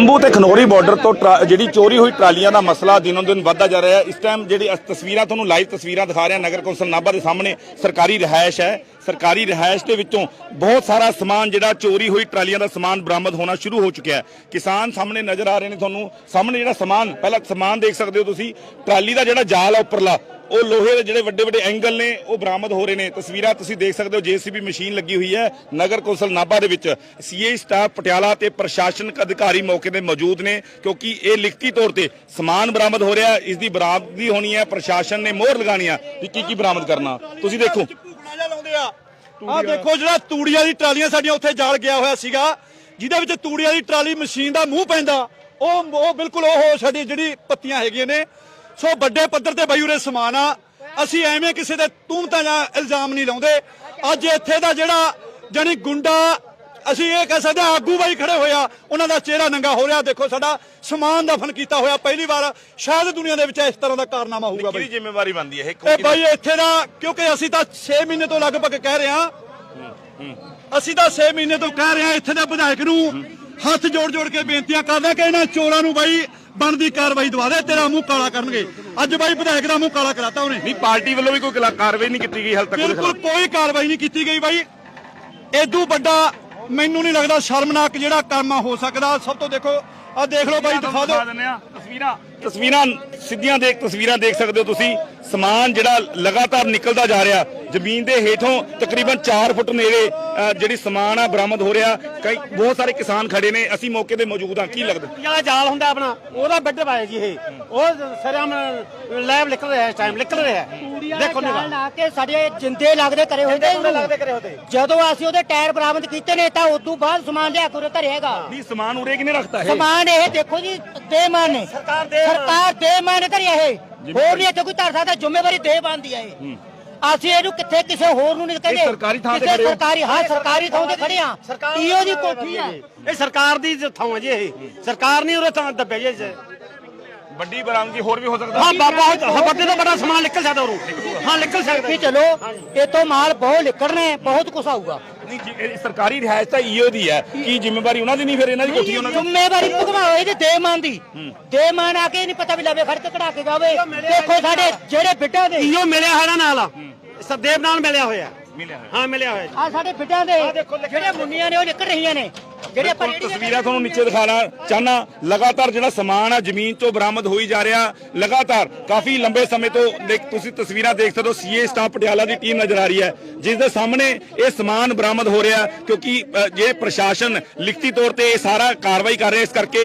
ਅੰਬੂ ਤੇ ਖਨੋਰੀ ਬਾਰਡਰ ਤੋਂ ਟਰਾ- ਜਿਹੜੀ ਚੋਰੀ ਹੋਈ ਟਰਾਲੀਆਂ ਦਾ ਮਸਲਾ ਦਿਨੋਂ ਦਿਨ ਵੱਧਦਾ ਜਾ ਰਿਹਾ ਹੈ। ਇਸ ਟਾਈਮ ਜਿਹੜੀ ਅਸ- ਤਸਵੀਰਾਂ ਤੁਹਾਨੂੰ ਲਾਈਵ ਤਸਵੀਰਾਂ ਦਿਖਾ ਰਿਹਾ ਨਗਰ ਕੌਂਸਲ ਨਾਭਾ ਦੇ ਸਾਹਮਣੇ ਸਰਕਾਰੀ ਰਿਹਾਇਸ਼ ਹੈ। ਸਰਕਾਰੀ ਰਿਹਾਇਸ਼ ਦੇ ਵਿੱਚੋਂ ਬਹੁਤ ਸਾਰਾ ਸਮਾਨ ਜਿਹੜਾ ਚੋਰੀ ਹੋਈ ਟਰਾਲੀਆਂ ਦਾ ਸਮਾਨ ਬਰਾਮਦ ਹੋਣਾ ਸ਼ੁਰੂ ਹੋ ਚੁੱਕਿਆ ਹੈ। ਕਿਸਾਨ ਸਾਹਮਣੇ ਨਜ਼ਰ ਆ ਰਹੇ ਨੇ ਤੁਹਾਨੂੰ। ਸਾਹਮਣੇ ਜਿਹੜਾ ਸਮਾਨ, ਪਹਿਲਾਂ ਸਮਾਨ ਦੇਖ ਸਕਦੇ ਹੋ ਤੁਸੀਂ। ਟਰਾਲੀ ਦਾ ਜਿਹੜਾ ਜਾਲ ਹੈ ਉੱਪਰਲਾ ਉਹ ਲੋਹੇ ਦੇ ਜਿਹੜੇ ਵੱਡੇ ਵੱਡੇ ਐਂਗਲ ਨੇ, ਉਹ ਬਰਾਮਦ ਹੋ ਰਹੇ ਨੇ। ਤਸਵੀਰਾਂ ਤੁਸੀਂ ਦੇਖ ਸਕਦੇ ਹੋ, ਜੀਸੀਬੀ ਮਸ਼ੀਨ ਲੱਗੀ ਹੋਈ ਹੈ ਨਗਰ ਕੌਂਸਲ ਨਾਭਾ ਦੇ ਵਿੱਚ। ਸੀਏ ਸਟਾਫ ਪਟਿਆਲਾ ਤੇ ਪ੍ਰਸ਼ਾਸਨਿਕ ਅਧਿਕਾਰੀ ਮੌਕੇ ਤੇ ਮੌਜੂਦ ਨੇ, ਕਿਉਂਕਿ ਇਹ ਲਿਖਤੀ ਤੌਰ ਤੇ ਸਮਾਨ ਬਰਾਮਦ ਹੋ ਰਿਹਾ, ਇਸ ਦੀ ਬਰਾਮਦਗੀ ਹੋਣੀ ਹੈ, ਪ੍ਰਸ਼ਾਸਨ ਨੇ ਮੋਹਰ ਲਗਾਣੀ ਆ ਵੀ ਕੀ ਕੀ ਬਰਾਮਦ ਕਰਨਾ। ਤੁਸੀਂ ਦੇਖੋ। ਆ। ਦੇਖੋ ਜਿਹੜਾ ਤੂੜੀਆਂ ਦੀ ਟਰਾਲੀਆਂ ਸਾਡੀਆਂ ਉੱਥੇ ਜਾਲ ਗਿਆ ਹੋਇਆ ਸੀਗਾ, ਜਿਹਦੇ ਵਿੱਚ ਤੂੜੀਆਂ ਦੀ ਟਰਾਲੀ ਮਸ਼ੀਨ ਦਾ ਮੂੰਹ ਪੈਂਦਾ। ਉਹ ਉਹ ਬਿਲਕੁਲ ਉਹ ਸਾਡੀ ਜਿਹੜੀ ਪੱਤੀਆਂ ਹੈਗੀਆਂ ਨੇ ਸੋ ਵੱਡੇ ਪੱਧਰ ਤੇ ਬਈ ਉਰੇ ਸਮਾਨ ਆ। ਅਸੀਂ ਐਵੇਂ ਕਿਸੇ ਦੇ ਤੂਮਤਾਂ ਜਾਂ ਇਲਜ਼ਾਮ ਨਹੀਂ ਲਾਉਂਦੇ। ਅੱਜ ਇੱਥੇ ਦਾ ਜਿਹੜਾ ਜਾਨੀ ਗੁੰਡਾ ਅਸੀਂ ਇਹ ਕਹਿ ਸਕਦੇ ਆਗੂ ਬਾਈ ਖੜੇ ਹੋਇਆ ਉਹਨਾਂ ਦਾ ਚਿਹਰਾ ਨੰਗਾ ਹੋ ਰਿਹਾ। ਦੇਖੋ ਸਾਡਾ ਸਮਾਨ ਦਫਨ ਕੀਤਾ ਹੋਇਆ ਪਹਿਲੀ ਵਾਰ। ਸ਼ਾਇਦ ਦੁਨੀਆ ਦੇ ਵਿੱਚ ਇਸ ਤਰ੍ਹਾਂ ਦਾ ਕਾਰਨਾਮਾ ਹੋਊਗਾ ਬਾਈ। ਕਿਹਦੀ ਜ਼ਿੰਮੇਵਾਰੀ ਬਣਦੀ ਹੈ ਇਹ? ਬਾਈ ਇੱਥੇ ਦਾ ਕਿਉਂਕਿ ਅਸੀਂ ਤਾਂ 6 ਮਹੀਨੇ ਤੋਂ ਲਗਭਗ ਕਹਿ ਰਹੇ ਹਾਂ। ਅਸੀਂ ਤਾਂ 6 ਮਹੀਨੇ ਤੋਂ ਕਹਿ ਰਹੇ ਹਾਂ ਇੱਥੇ ਦੇ ਵਿਧਾਇਕ ਨੂੰ ਹੱਥ ਜੋੜ ਜੋੜ ਕੇ ਬੇਨਤੀਆਂ ਕਰਦਾ ਕਿ ਇਹਨਾਂ ਚੋਰਾਂ ਨੂੰ ਬਾਈ ਬਣਦੀ ਕਾਰਵਾਈ ਦਵਾ ਦੇ ਤੇਰਾ ਮੂੰਹ ਕਾਲਾ ਕਰਨਗੇ। ਅੱਜ ਬਾਈ ਵਿਧਾਇਕ ਦਾ ਮੂੰਹ ਕਾਲਾ ਕਰਾਤਾ ਉਹਨੇ। ਨਹੀਂ ਪਾਰਟੀ ਵੱਲੋਂ ਵੀ ਕੋਈ ਕਲਾ- ਕਾਰਵਾਈ ਨਹੀਂ ਕੀਤੀ ਗਈ ਹਾਲ ਤੱਕ ਉਹਦੇ ਬਿਲਕੁਲ ਖਿਲਾਫ। ਕੋਈ ਕਾਰਵਾਈ ਨਹੀਂ ਕੀਤੀ ਗਈ ਬਾਈ। ਏਦੂ ਵੱਡਾ ਮੈਨੂੰ ਨਹੀਂ ਲੱਗਦਾ ਸ਼ਰਮਨਾਕ ਜਿਹੜਾ ਕੰਮ ਆ ਹੋ ਸਕਦਾ। ਸਭ ਤੋਂ ਦੇਖੋ ਆ ਦੇਖ ਲਓ ਬਾਈ ਦਿਖਾ ਦਿਓ। ਤਸਵੀਰਾਂ। ਤਸਵੀਰਾਂ ਸਿੱਧੀਆਂ ਦੇਖ ਤਸਵੀਰਾਂ ਦੇਖ ਸਕਦੇ ਹੋ ਤੁਸੀਂ। ਸਮਾਨ ਜਿਹੜਾ ਲਗਾਤਾਰ ਨਿਕਲਦਾ ਜਾ ਰਿਹਾ ਜ਼ਮੀਨ ਦੇ ਹੇਠੋਂ ਤਕਰੀਬਨ 4 ਫੁੱਟ ਨੇੜੇ ਜਿਹੜੀ ਸਮਾਨ ਆ ਬਰਾਮਦ ਹੋ ਰਿਹਾ। ਕਈ ਬਹੁਤ ਸਾਰੇ ਕਿਸਾਨ ਖੜੇ ਨੇ ਅਸੀਂ ਮੌਕੇ ਤੇ ਮੌਜੂਦ ਹਾਂ। ਕੀ ਲੱਗਦਾ? ਜਿਹੜਾ ਜਾਲ ਹੁੰਦਾ ਆਪਣਾ? ਉਹਦਾ ਬੈੱਡ ਪਾਇਆ ਜੀ ਇਹ। ਉਹ ਸਰਿਆਮ ਲੈਬ ਨਿਕਲ ਰਿਹਾ ਇਸ ਟਾਈਮ ਨਿਕਲ ਰਿਹਾ। ਦੇਖੋ ਦੇ ਨਿਕਲ ਲਾ ਕੇ ਸਾਡੇ ਜਿੰਦੇ ਲੱਗਦੇ ਕਰੇ ਹੋਏ ਜਿੰਦੇ ਲੱਗਦੇ ਕਰੇ ਹੋਏ ਤੇ। ਜਦੋਂ ਅਸੀਂ ਉਹਦੇ ਟਾਇਰ ਬਰਾਮਦ ਕੀਤੇ ਨੇ ਤਾਂ ਉਦੋਂ ਬਾਅਦ ਸਮਾਨ ਲਿਆ ਕੇ ਉਰੇ ਧਰਿਆਗਾ ਨਹੀਂ ਸਮਾਨ ਉਰੇ ਕਿਨੇ ਰੱਖਤਾ ਹੈ ਸਮਾਨ ਇਹ ਦੇਖੋ ਜੀ ਦੇਮਾਨ ਨੇ। ਸਰਕਾਰ ਦੇ- ਸਰਕਾਰ ਦੇਮਾਨ ਨੇ ਧਰਿਆ ਇਹ। ਹੋਰ ਨਹੀਂ ਇੱਥੇ ਕੋਈ ਧਰ ਸਕਦਾ ਜ਼ਿੰਮੇਵਾਰੀ ਦੇ ਹੈ ਇਹ। ਅਸੀਂ ਇਹਨੂੰ ਕਿੱਥੇ ਕਿਸੇ ਹੋਰ ਨੂੰ ਨਹੀਂ ਕਹਿੰਦੇ। ਸਰਕਾਰੀ ਥਾਂ ਤੇ ਖੜੇ ਹੋ? ਸਰਕਾਰੀ ਹਾਂ ਸਰਕਾਰੀ ਥਾਂ ਤੇ ਖੜੇ ਆ। ਈਓ ਦੀ ਕੋਠੀ ਆ। ਇਹ ਸਰਕਾਰ ਦੀ ਥਾਂ ਹੈ ਜੀ ਇਹ। ਸਰਕਾਰ ਨਹੀਂ ਉਰੇ ਥਾਂ ਦੱਬਿਆ ਜੀ। ਵੱਡੀ ਬਰਾਮਦਗੀ ਹੋਰ ਵੀ ਹੋ ਸਕਦਾ। ਹਾਂ ਬਾ- ਬਹੁਤ ਹਾਂ ਵੱਡੇ ਤੋਂ ਵੱਡਾ ਸਮਾਨ ਨਿਕਲ ਸਕਦਾ ਉਰੋਂ। ਹਾਂ ਨਿਕਲ ਸਕਦਾ। ਵੀ ਚਲੋ ਇਹ ਤੋਂ ਮਾਲ ਬਹੁਤ ਨਿਕਲਣੇ ਬਹੁਤ ਕੁਛ ਆਊਗਾ। ਨਹੀਂ ਸਰਕਾਰੀ ਰਿਹਾਇਸ਼ ਤਾਂ ਈਓ ਦੀ ਹੈ। ਕੀ ਜ਼ਿੰਮੇਵਾਰੀ ਉਹਨਾਂ ਦੀ ਨਹੀਂ ਫਿਰ? ਇਹਨਾਂ ਦੀ ਕੋਠੀ ਉਹਨਾਂ ਦੀ? ਜ਼ਿੰਮੇਵਾਰੀ ਭਗਵਾਓ ਇਹਦੇ ਦੇਮਾਨ ਦੀ। ਦੇਮਾਨ ਆ ਕੇ ਨਹੀਂ ਪਤਾ ਵੀ ਲਵੇ ਖੜ ਕੇ ਕਢਾ ਕੇ ਜਾਵੇ। ਦੇਖੋ ਸਾਡੇ ਜਿਹੜੇ ਬਿੱਟਾਂ ਦੇ ਈਓ ਮਿਲਿਆ ਹੋਇਆ ਨਾਲ ਆ। ਸਰਦੇਵ ਨਾਲ ਮਿਲਿਆ ਹੋਇਆ। ਮਿਲਿਆ ਹੋਇਆ। ਹਾਂ ਮਿਲਿਆ ਹੋਇਆ ਜੀ। ਆ ਸਾਡੇ ਬਿੱਟਾਂ ਦੇ ਜਿਹੜੇ ਮੁੰਨੀਆਂ ਨੇ ਉਹ ਨਿਕਲ ਰਹੀਆਂ ਨੇ ਜਿਹੜੇ ਆਪਾਂ ਤਸਵੀਰਾਂ ਤੁਹਾਨੂੰ ਨੀਚੇ ਦਿਖਾਣਾ ਚਾਹਨਾ ਲਗਾਤਾਰ ਜਿਹੜਾ ਸਮਾਨ ਆ ਜ਼ਮੀਨ ਤੋਂ ਬਰਾਮਦ ਹੋਈ ਜਾ ਰਿਹਾ ਲਗਾਤਾਰ ਕਾਫੀ ਲੰਬੇ ਸਮੇਂ ਤੋਂ ਦੇਖ- ਤੁਸੀਂ ਤਸਵੀਰਾਂ ਦੇਖ ਸਕਦੇ ਹੋ ਸੀਏ ਸਟਾਫ ਪਟਿਆਲਾ ਦੀ ਟੀਮ ਨਜ਼ਰ ਆ ਰਹੀ ਹੈ ਜਿਸ ਦੇ ਸਾਹਮਣੇ ਇਹ ਸਮਾਨ ਬਰਾਮਦ ਹੋ ਰਿਹਾ ਕਿਉਂਕਿ ਜੇ ਪ੍ਰਸ਼ਾਸਨ ਲਿਖਤੀ ਤੌਰ ਤੇ ਇਹ ਸਾਰਾ ਕਾਰਵਾਈ ਕਰ ਰਿਹਾ ਇਸ ਕਰਕੇ